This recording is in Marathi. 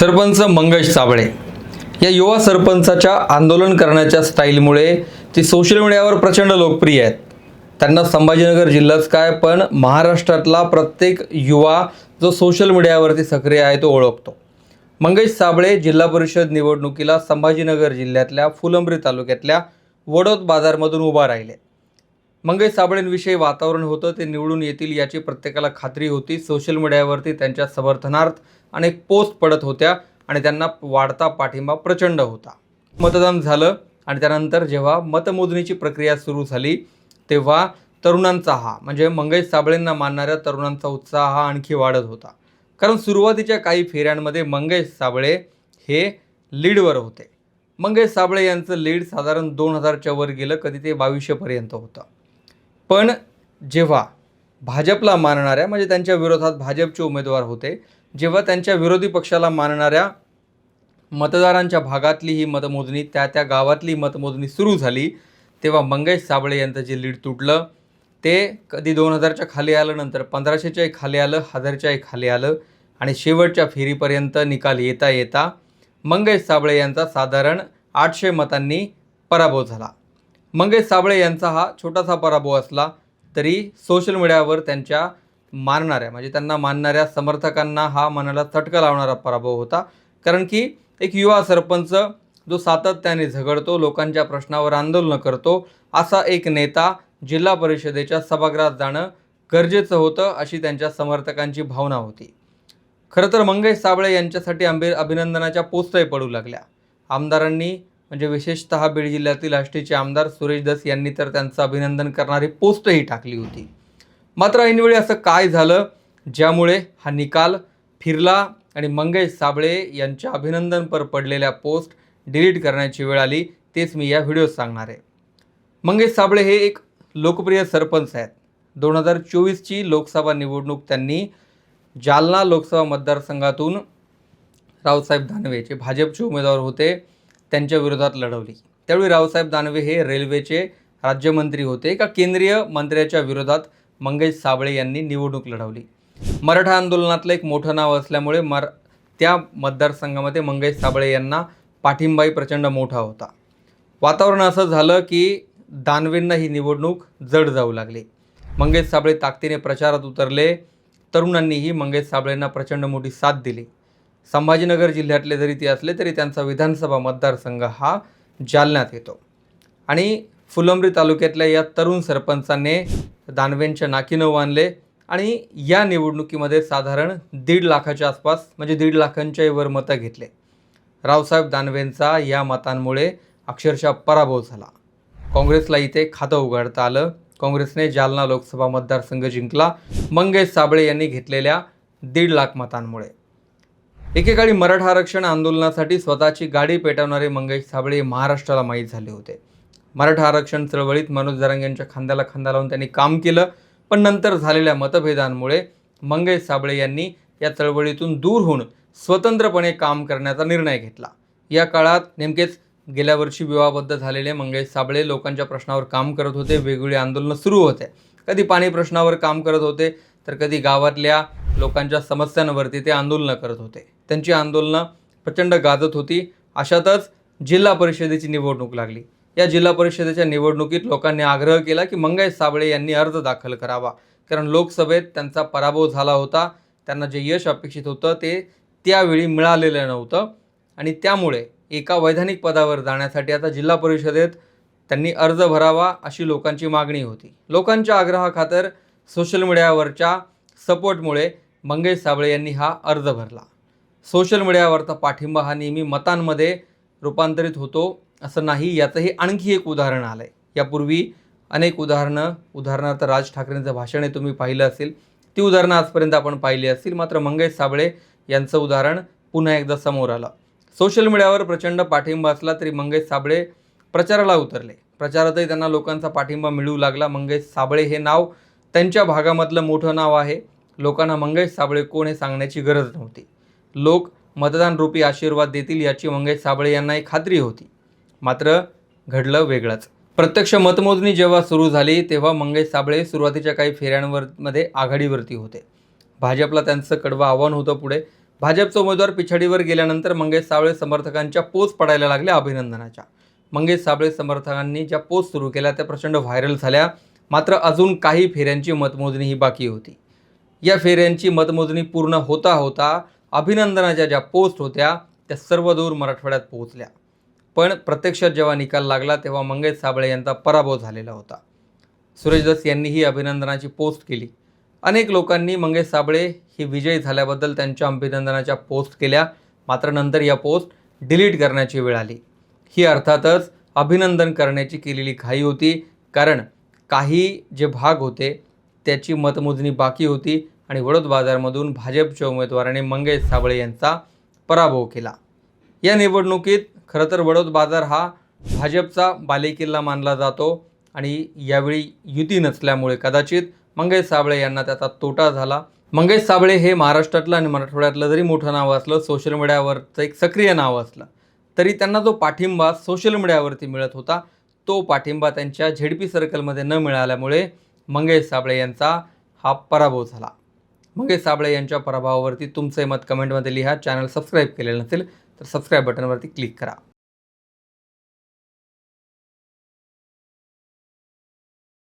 सरपंच मंगेश साबळे या युवा सरपंचाच्या आंदोलन करण्याच्या स्टाईलमुळे ते सोशल मीडियावर प्रचंड लोकप्रिय आहेत. त्यांना संभाजीनगर जिल्हाच काय पण महाराष्ट्रातला प्रत्येक युवा जो सोशल मीडियावरती सक्रिय आहे तो ओळखतो. मंगेश साबळे जिल्हा परिषद निवडणुकीला संभाजीनगर जिल्ह्यातल्या फुलंब्री तालुक्यातल्या वडोद बाजारमधून उभा राहिले. मंगेश साबळेंविषयी वातावरण होतं ते निवडून येतील याची प्रत्येकाला खात्री होती. सोशल मीडियावरती त्यांच्या समर्थनार्थ अनेक पोस्ट पडत होत्या आणि त्यांना वाढता पाठिंबा प्रचंड होता. मतदान झालं आणि त्यानंतर जेव्हा मतमोजणीची प्रक्रिया सुरू झाली तेव्हा तरुणांचा हा म्हणजे मंगेश साबळेंना मानणाऱ्या तरुणांचा उत्साह हा आणखी वाढत होता. कारण सुरुवातीच्या काही फेऱ्यांमध्ये मंगेश साबळे हे लीडवर होते. मंगेश साबळे यांचं लीड साधारण दोन हजारच्या वर गेलं कधी ते बावीसशेपर्यंत होतं. पण जेव्हा भाजपला मानणाऱ्या म्हणजे त्यांच्या विरोधात भाजपचे उमेदवार होते जेव्हा त्यांच्या विरोधी पक्षाला मानणाऱ्या मतदारांच्या भागातली ही मतमोजणी त्या त्या गावातली मतमोजणी सुरू झाली तेव्हा मंगेश साबळे यांचं जे लीड तुटलं ते कधी दोन हजारच्या खाली आलं नंतर पंधराशेच्याही खाली आलं हजारच्याही खाली आलं आणि शेवटच्या फेरीपर्यंत निकाल येता येता मंगेश साबळे यांचा साधारण आठशे मतांनी पराभव झाला. मंगेश साबळे यांचा हा छोटासा पराभव असला तरी सोशल मीडियावर त्यांच्या मानणाऱ्या म्हणजे त्यांना मानणाऱ्या समर्थकांना हा मनाला चटका लावणारा पराभव होता. कारण की एक युवा सरपंच जो सातत्याने झगडतो लोकांच्या प्रश्नावर आंदोलनं करतो असा एक नेता जिल्हा परिषदेच्या सभागृहात जाणं गरजेचं होतं अशी त्यांच्या समर्थकांची भावना होती. खरं तर मंगेश साबळे यांच्यासाठी आंबे अभिनंदनाच्या पोस्टही पडू लागल्या. आमदारांनी म्हणजे विशेषतः बीड जिल्ह्यातील आष्टीचे आमदार सुरेश दस यांनी तर त्यांचं अभिनंदन करणारी पोस्टही टाकली होती. मात्र ऐनवेळी असं काय झालं? ज्यामुळे हा निकाल फिरला आणि मंगेश साबळे यांच्या अभिनंदनपर पडलेल्या पोस्ट डिलीट करण्याची वेळ आली तेच मी या व्हिडिओत सांगणार आहे. मंगेश साबळे हे एक लोकप्रिय सरपंच आहेत. दोन हजार चोवीसची लोकसभा निवडणूक त्यांनी जालना लोकसभा मतदारसंघातून रावसाहेब दानवे जे भाजपचे उमेदवार होते त्यांच्या विरोधात लढवली. त्यावेळी रावसाहेब दानवे हे रेल्वेचे राज्यमंत्री होते. एका केंद्रीय मंत्र्याच्या विरोधात मंगेश साबळे यांनी निवडणूक लढवली. मराठा आंदोलनातलं एक मोठं नाव असल्यामुळे मर त्या मतदारसंघामध्ये मंगेश साबळे यांना पाठिंबाही प्रचंड मोठा होता. वातावरण असं झालं की दानवेंना ही निवडणूक जड जाऊ लागली. मंगेश साबळे ताकदीने प्रचारात उतरले. तरुणांनीही मंगेश साबळेंना प्रचंड मोठी साथ दिली. संभाजीनगर जिल्ह्यातले जरी ते असले तरी त्यांचा विधानसभा मतदारसंघ हा जालन्यात येतो. आणि फुलंब्री तालुक्यातल्या या तरुण सरपंचाने दानवेंच्या नाकीनं बांधले आणि या निवडणुकीमध्ये साधारण दीड लाखाच्या आसपास म्हणजे दीड लाखांच्याही वर मतं घेतले. रावसाहेब दानवेंचा या मतांमुळे अक्षरशः पराभव झाला. काँग्रेसला इथे खातं उघडता आलं. काँग्रेसने जालना लोकसभा मतदारसंघ जिंकला. मंगेश साबळे यांनी घेतलेल्या दीड लाख मतांमुळे. एकेकाळी मराठा आरक्षण आंदोलनासाठी स्वतःची गाडी पेटवणारे मंगेश साबळे हे महाराष्ट्राला माहीत झाले होते. मराठा आरक्षण चळवळीत मनोज जरांग यांच्या खांद्याला खांदा लावून त्यांनी काम केलं पण नंतर झालेल्या मतभेदांमुळे मंगेश साबळे यांनी या चळवळीतून दूर होऊन स्वतंत्रपणे काम करण्याचा निर्णय घेतला. या काळात नेमकेच गेल्या वर्षी विवाहबद्ध झालेले मंगेश साबळे लोकांच्या प्रश्नावर काम करत होते वेगवेगळी आंदोलनं सुरू होते. कधी पाणी प्रश्नावर काम करत होते तर कधी गावातल्या लोकांच्या समस्यांवरती ते आंदोलनं करत होते. त्यांची आंदोलनं प्रचंड गाजत होती. अशातच जिल्हा परिषदेची निवडणूक लागली. या जिल्हा परिषदेच्या निवडणुकीत लोकांनी आग्रह केला की मंगेश साबळे यांनी अर्ज दाखल करावा. कारण लोकसभेत त्यांचा पराभव झाला होता. त्यांना जे यश अपेक्षित होतं ते त्यावेळी मिळालेलं नव्हतं. आणि त्यामुळे एका वैधानिक पदावर जाण्यासाठी आता जिल्हा परिषदेत त्यांनी अर्ज भरावा अशी लोकांची मागणी होती. लोकांच्या आग्रहाखातर सोशल मीडियावरच्या सपोर्टमुळे मंगेश साबळे यांनी हा अर्ज भरला. सोशल मीडियावरचा पाठिंबा हा नेहमी मतांमध्ये रूपांतरित होतो असं नाही याचंही आणखी एक उदाहरण आलं आहे यापूर्वी अनेक उदाहरणं उदाहरणार्थ राज ठाकरेंचं भाषण हे तुम्ही पाहिलं असेल ती उदाहरणं आजपर्यंत आपण पाहिली असतील मात्र मंगेश साबळे यांचं उदाहरण पुन्हा एकदा समोर आलं. सोशल मीडियावर प्रचंड पाठिंबा असला तरी मंगेश साबळे प्रचाराला उतरले. प्रचारातही त्यांना लोकांचा पाठिंबा मिळू लागला. मंगेश साबळे हे नाव त्यांच्या भागामधलं मोठं नाव आहे. लोकांना मंगेश साबळे कोण हे सांगण्याची गरज नव्हती. लोक मतदान रूपी आशीर्वाद देतील याची मंगेश साबळे यांनाही खात्री होती. मात्र घडलं वेगळंच. प्रत्यक्ष मतमोजणी जेव्हा सुरू झाली तेव्हा मंगेश साबळे सुरुवातीच्या काही फेऱ्यांवर मध्ये आघाडीवरती होते. भाजपला त्यांचं कडवं आव्हान होतं पुढे. भाजपचा उमेदवार पिछाडीवर गेल्यानंतर मंगेश साबळे समर्थकांच्या पोच पडायला लागल्या अभिनंदनाच्या. मंगेश साबळे समर्थकांनी ज्या पोस्ट सुरू केल्या त्या प्रचंड व्हायरल झाल्या. मात्र अजून काही फेऱ्यांची मतमोजणी ही बाकी होती. या फेऱ्यांची मतमोजणी पूर्ण होता होता अभिनंदनाच्या ज्या पोस्ट होत्या त्या सर्व दूर मराठवाड्यात पोहोचल्या. पण प्रत्यक्षात जेव्हा निकाल लागला तेव्हा मंगेश साबळे यांचा पराभव झालेला होता. सुरेशदास यांनीही अभिनंदनाची पोस्ट केली. अनेक लोकांनी मंगेश साबळे ही विजयी झाल्याबद्दल त्यांच्या अभिनंदनाच्या पोस्ट केल्या. मात्र नंतर या पोस्ट डिलीट करण्याची वेळ आली. ही अर्थातच अभिनंदन करण्याची केलेली घाई होती कारण काही जे भाग होते त्याची मतमोजणी बाकी होती आणि वडोद बाजारमधून भाजपच्या उमेदवाराने मंगेश साबळे यांचा पराभव केला. या निवडणुकीत खरं तर वडोद बाजार हा भाजपचा बालेकिल्ला मानला जातो आणि यावेळी युती नसल्यामुळे कदाचित मंगेश साबळे यांना त्याचा तोटा झाला. मंगेश साबळे हे महाराष्ट्रातलं आणि मराठवाड्यातलं जरी मोठं नाव असलं सोशल मीडियावरचं एक सक्रिय नाव असलं तरी त्यांना जो पाठिंबा सोशल मीडियावरती मिळत होता तो पाठिंबा त्यांच्या झेडपी सर्कलमध्ये न मिळाल्यामुळे मंगेश साबळे यांचा हा पराभव झाला. मंगेश साबळे यांच्या पराभवावरती तुमचे मत कमेंटमध्ये लिहा. चॅनल सबस्क्राईब केलेलं नसेल तर सबस्क्राईब बटनवरती क्लिक करा.